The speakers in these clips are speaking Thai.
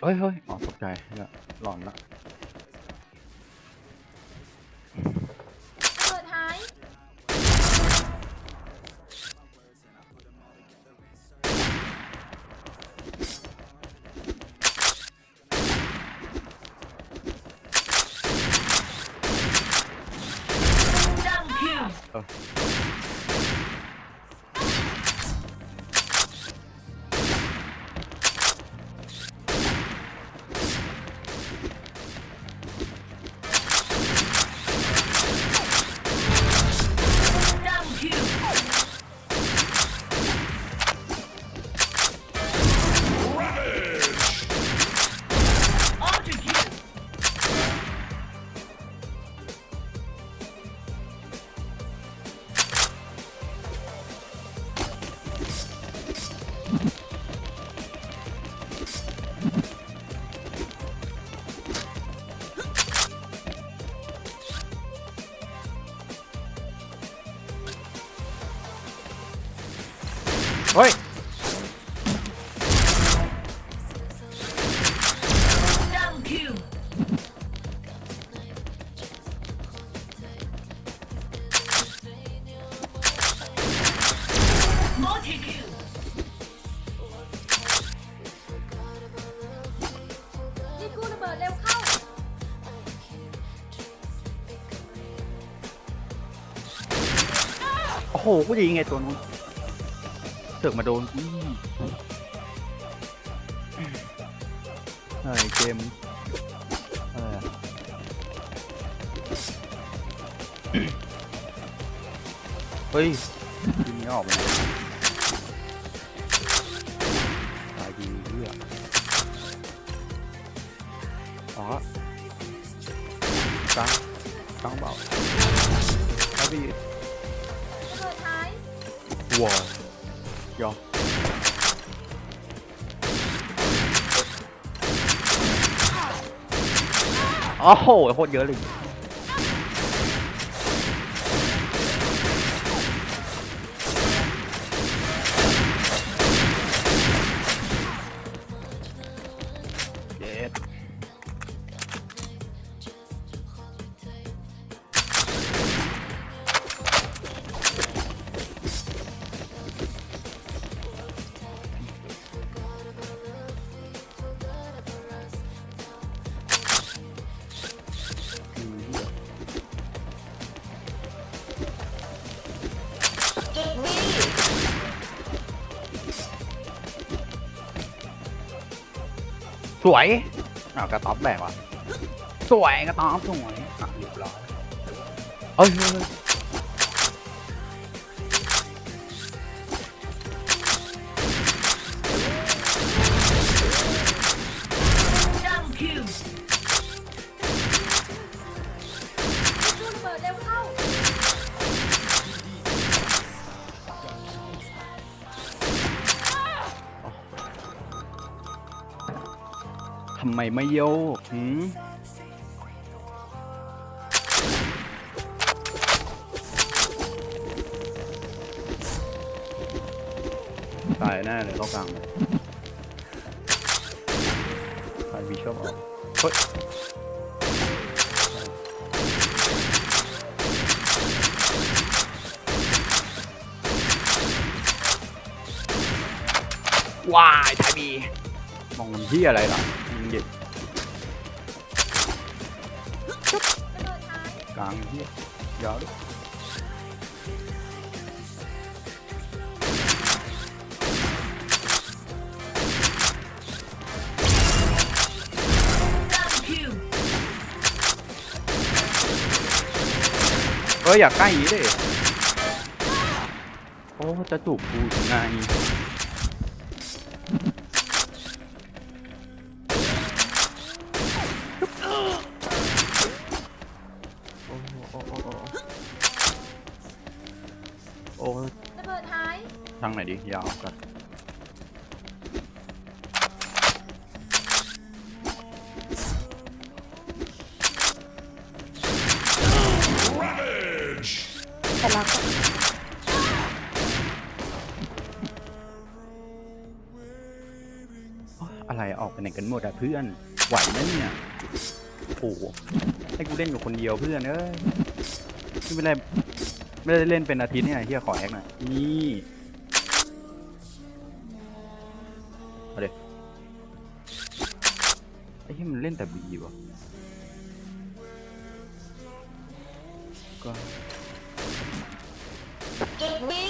เฮ้ยเฮ้ยอ๋อตกใจเนี่ยหลอนละ โอ้โหกูยิงไงตัวนู้นเสือกมาโดนอืมเฮ้ยเกมอะไรอะเฮ้ยยิงไม่ออกเลยตายดีเหี้ยอ๋อตั้งตั้งเบาแล้วพี่ระเบิดท้าย ว้าวยอมโอ้โหโคตรเยอะเลย สวยอ้าวกระต๊อบแบกว่ะสวยกระต๊อบสวยอะเรียบร้อยเอ้ยำไมไม่โยกหืมตายแน่เลยเข้ากลางเลยตายวีชอบออกเฮ้ยว้ายไทยบีมองมันที่อะไรล่ะายกลางที่ยาวด้วยเอ้ยอยากใกล้อย่างนี้ดิโอ้จะจูบกูถึงไง โอ้ระเบิดท้ายทางไหนดียาวกันอะไรออกไปไหนกันหมดอะเพื่อน ไหวไหมเนี่ยโอ้โหให้กูเล่นอยู่คนเดียวเพื่อนเอ้ยไม่เป็นไร ไม่ได้เล่นเป็นอาทิตย์เนี่ยเฮียขอแอคหน่อย นี่เอาเดี๋ยวไอ้ที่มันเล่นแต่บีวะก็จุดบี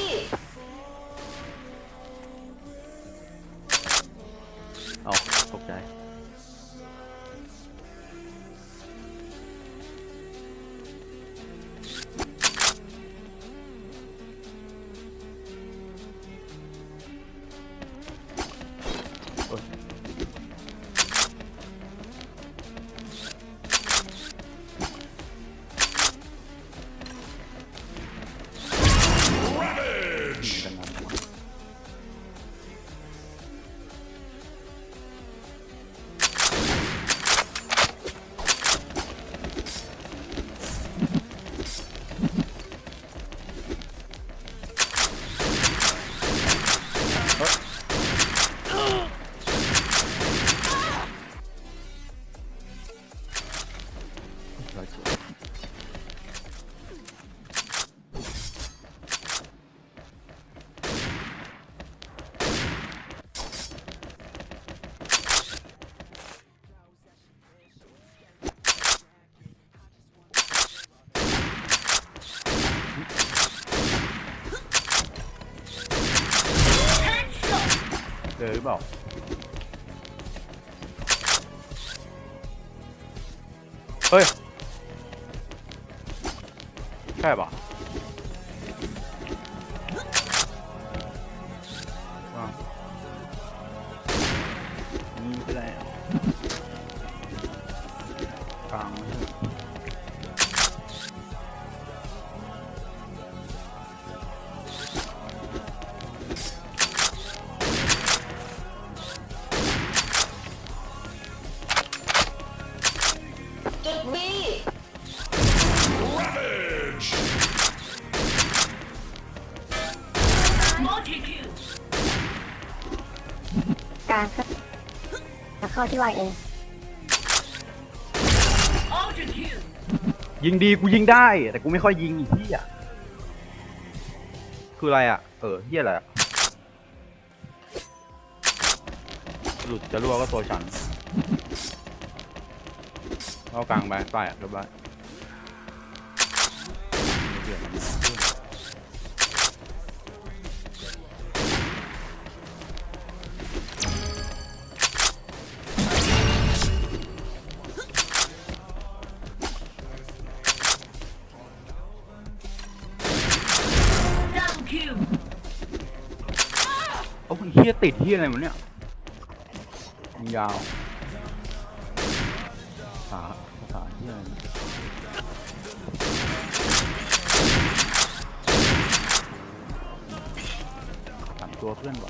เอาตกใจ เจอหรื ข้าที่วางเองยิงดีกูยิงได้ แต่กูไม่ค่อยยิงอีกที่อะคืออะไรอะ เออเฮียอะไรอะหลุดจะรั่วก็ตัวฉันเอากลางไปใต้อะเรียบร้อย โอ้ยเฮียติดที่อะไรมันเนี่ยยาวภาษาภาษาที่อะไรเนี่ยสามตัวเพื่อนไหว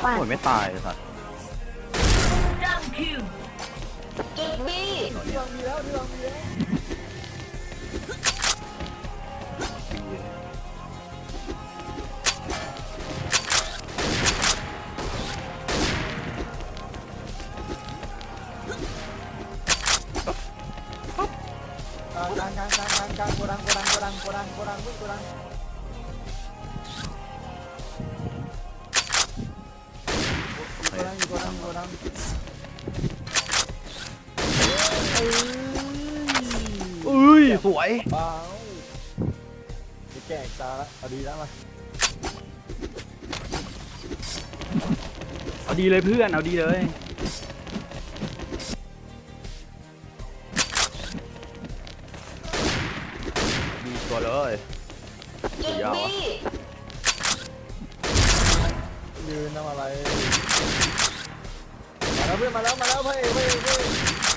โอ้ยไม่ตายเลยสัตว์จุดบีกลางกลางกลางกลางกลางกลางโกดังโกดังโกดังโกดังโกดังวิ่งโกดัง สวยเบาจะแจกตาละเอาดีแล้วมาเอาดีเลยเพื่อนเอาดีเลยตัวเลยเจ็ดยาววิอะยืนทำอะไร มาแล้วเพื่อนมาแล้วมาแล้วเพื่อนเพื่อนเพื่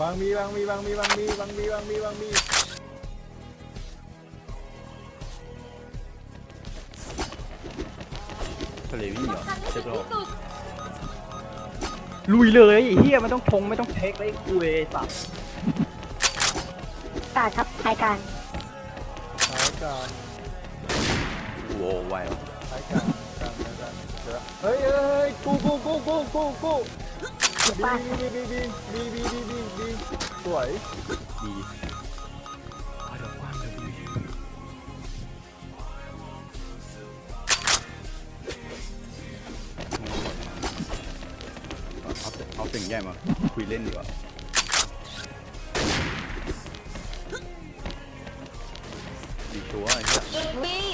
วางมีวางมีวางมีวางมีวางมีวางมีวางมีทะเลวิ่งเหรอทันให้เช็ถึคงโลกที่สุดลุยเลยไอ้เฮียไม่ต้องทงไม่ต้องเทคเลยกูเอสับกลางครับท้ายกลางสายกลางโว้ไววะสายกลางกลางกลางเดี๋ยวเฮ้ยเฮ้ยกูกูกูกูกูกูเดี๋ยว บีบีบีบีบีบีบีบีบีสวยดีเอาเดี๋ยวกว้างเลยดีเอาเสียงเอาเสียงใหญ่มาคุยเล่นดีกว่าดีชัวร์ไอ้เหี้ย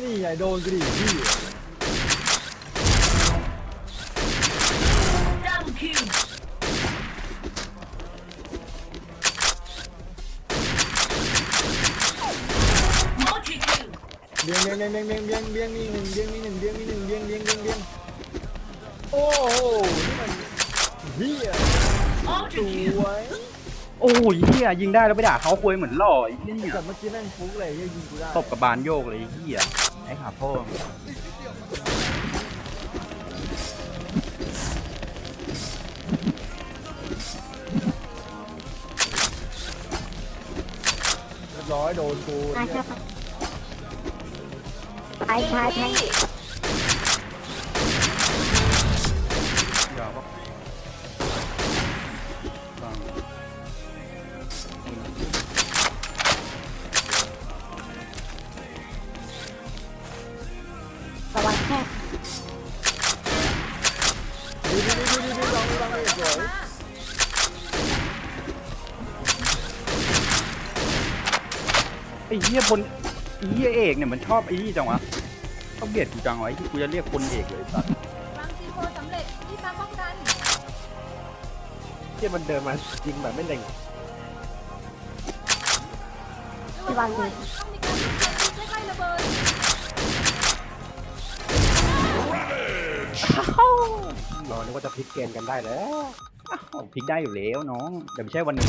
นี่ไงโดนกรีพี่เบียงเบียงเบียงเบียงเบียงเบียงเบียงมีหนึ่งเบียงมีหนึ่งเบียงมีหนึ่งเบียงเบียงเบียงเบียงโอ้โหนี่มันเฮียสวยโอ้ยเฮียยิงได้แล้วไปด่าเขาคุยเหมือนหล่อไอ้เหี้ยแต่เมื่อกี้แม่งฟุ้งเลยเฮียยิงกูได้ตบกับบานโยกเลยไอ้เฮีย ไอ้ขาพ่อมึงเรียบร้อยโดนกูท้ายเหี้คยรับท้ายท้ายท้ายย เฮียบนไอ้เฮียเอกเนี่ยมันชอบไอ้นี่จังวะชอบเกลียดกูจังวะไอ้ที่กูจะเรียกคนเอกเลยสัตว์วางซีโฟสำเร็จที่ตามป้องกันที่มันเดินมายิงแบบไม่เล็งระวังด้วยต้องมีการยิงใกล้ๆระเบิดเรานึกว่าจะพลิกเกมกันได้แล้วอ้าวพลิกได้อยู่แล้วน้องแต่ไม่ใช่วันหนึ่ง